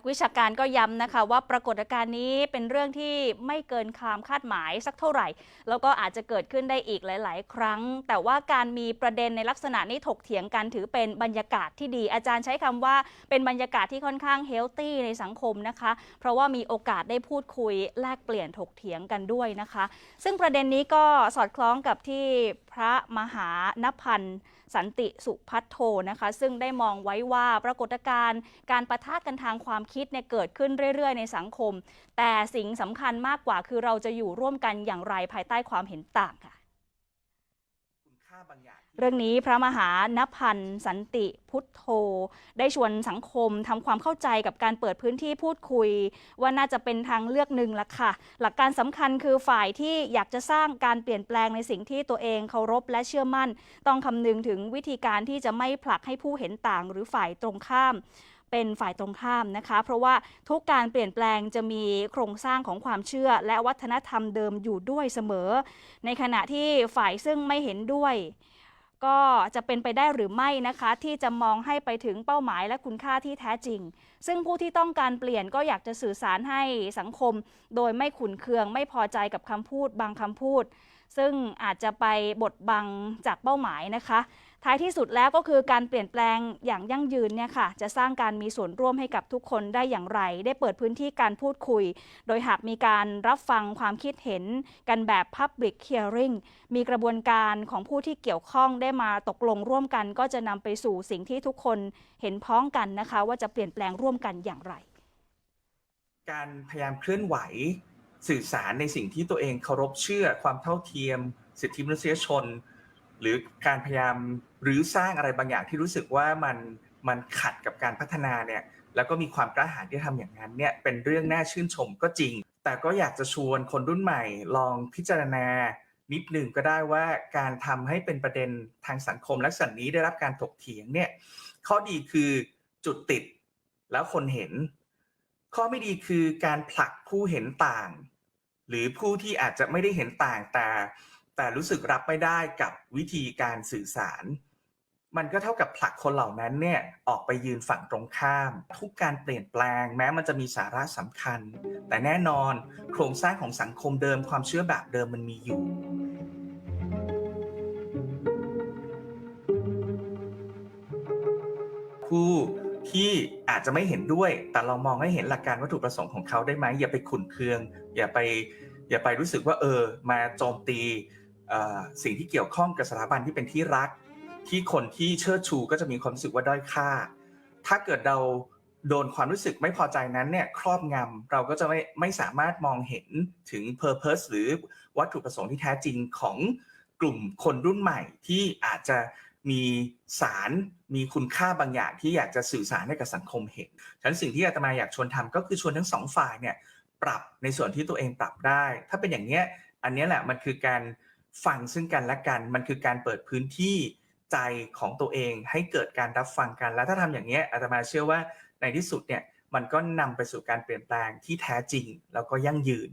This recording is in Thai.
นักวิชาการก็ย้ำนะคะว่าปรากฏการณ์นี้เป็นเรื่องที่ไม่เกินความคาดหมายสักเท่าไหร่ แล้วก็อาจจะเกิดขึ้นได้อีกหลาย ๆ ครั้ง แต่ว่าการมีประเด็นในลักษณะนี้ถกเถียงกันถือเป็นบรรยากาศที่ดี อาจารย์ใช้คำว่าเป็นบรรยากาศที่ค่อนข้างเฮลตี้ในสังคมนะคะ เพราะว่ามีโอกาสได้พูดคุยแลกเปลี่ยนถกเถียงกันด้วยนะคะ ซึ่งประเด็นนี้ก็สอดคล้องกับที่พระมหานพันธ์สันติสุพัทโทนะคะ ซึ่งได้มองไว้ว่าปรากฏการณ์การประทะกันทางความคิดเนี่ยเกิดขึ้นเรื่อยๆ ในสังคม แต่สิ่งสำคัญมากกว่าคือเราจะอยู่ร่วมกันอย่างไรภายใต้ความเห็นต่างค่ะคุณค่าบางอย่างที่เรื่องนี้พระมหานพันธ์สันติพุทโธ ได้ชวนสังคมทำความเข้าใจกับการเปิดพื้นที่พูดคุย ว่าน่าจะเป็นทางเลือกหนึ่งละค่ะ หลักการสำคัญคือฝ่ายที่อยากจะสร้างการเปลี่ยนแปลงในสิ่งที่ตัวเองเคารพและเชื่อมั่น ต้องคำนึงถึงวิธีการที่จะไม่ผลักให้ผู้เห็นต่างหรือฝ่ายตรงข้าม เป็นฝ่ายตรงข้ามนะคะ เพราะว่าทุกการเปลี่ยนแปลงจะมีโครงสร้างของความเชื่อ และวัฒนธรรมเดิมอยู่ด้วยเสมอ ในขณะที่ฝ่ายซึ่งไม่เห็นด้วย ก็จะเป็นไปได้หรือไม่นะคะ ที่จะมองให้ไปถึงเป้าหมายและคุณค่าที่แท้จริง ซึ่งผู้ที่ต้องการเปลี่ยนก็อยากจะสื่อสารให้สังคม โดยไม่ขุนเคือง ไม่พอใจกับคำพูดบางคำพูด ซึ่งอาจจะไปบดบังจากเป้าหมายนะคะ ท้ายที่สุดแล้วก็คือการเปลี่ยนแปลงอย่างยั่งยืนเนี่ยค่ะจะสร้างการมีส่วนร่วมให้กับทุกคนได้อย่างไร ได้เปิดพื้นที่การพูดคุย โดยหากมีการรับฟังความคิดเห็นกันแบบ Public Hearing มีกระบวนการของผู้ที่เกี่ยวข้องได้มาตกลงร่วมกัน ก็จะนำไปสู่สิ่งที่ทุกคนเห็นพ้องกันนะคะ ว่าจะเปลี่ยนแปลงร่วมกันอย่างไร การพยายามเคลื่อนไหวสื่อสารในสิ่งที่ตัวเองเคารพเชื่อความเท่าเทียม สิทธิมนุษยชน หรือการพยายามหรือสร้างอะไรบางอย่างที่รู้สึกว่ามันมันขัดกับการพัฒนาเนี่ยแล้วก็มีความกล้าหาญที่ทำอย่างนั้นเนี่ยเป็นเรื่องน่าชื่นชมก็จริง แต่ก็อยากจะชวนคนรุ่นใหม่ ลองพิจารณานิดหนึ่งก็ได้ว่าการทำให้เป็นประเด็นทางสังคมลักษณะนี้ได้รับการถกเถียงเนี่ยข้อดีคือจุดติดแล้วคนเห็น ข้อไม่ดีคือการผลักผู้เห็นต่าง หรือผู้ที่อาจจะไม่ได้เห็นต่างแต่ แต่รู้สึกรับไม่ได้กับวิธีการสื่อสาร มันก็เท่ากับผลักคนเหล่านั้นเนี่ยออกไปยืนฝั่งตรงข้าม ทุกการเปลี่ยนแปลงแม้มันจะมีสาระสำคัญ แต่แน่นอนโครงสร้างของสังคมเดิมความเชื่อแบบเดิมมันมีอยู่ผู้ที่อาจจะไม่เห็นด้วย แต่เรามองให้เห็นหลักการวัตถุประสงค์ของเขาได้ไหมอย่าไปขุนเคือง อย่าไป อย่าไปรู้สึกว่าเออ มาโจมตี สิ่งที่เกี่ยวข้องกับสถาบันที่เป็นที่รัก ที่คนที่เชิดชูก็จะมีความรู้สึกว่าด้อยค่า ถ้าเกิดเราโดนความรู้สึกไม่พอใจนั้นเนี่ยครอบงำเราก็จะไม่ไม่สามารถมองเห็นถึง Purpose หรือวัตถุประสงค์ที่แท้จริงของกลุ่มคนรุ่นใหม่ที่อาจจะมีสารมีคุณค่าบางอย่างที่อยากจะสื่อสารให้กับสังคมเห็นฉะนั้นสิ่งที่อาตมาอยากชวนทำก็คือชวนทั้งสองฝ่ายเนี่ยปรับในส่วนที่ตัวเองปรับได้ ถ้าเป็นอย่างเนี้ยอันนี้แหละมันคือการ ฟังซึ่งกันและกัน มันคือการเปิดพื้นที่ใจของตัวเองให้เกิดการรับฟังกัน แล้วถ้าทำอย่างนี้อาตมาเชื่อว่าในที่สุดเนี่ยมันก็นำไปสู่การเปลี่ยนแปลงที่แท้จริง แล้วก็ยั่งยืน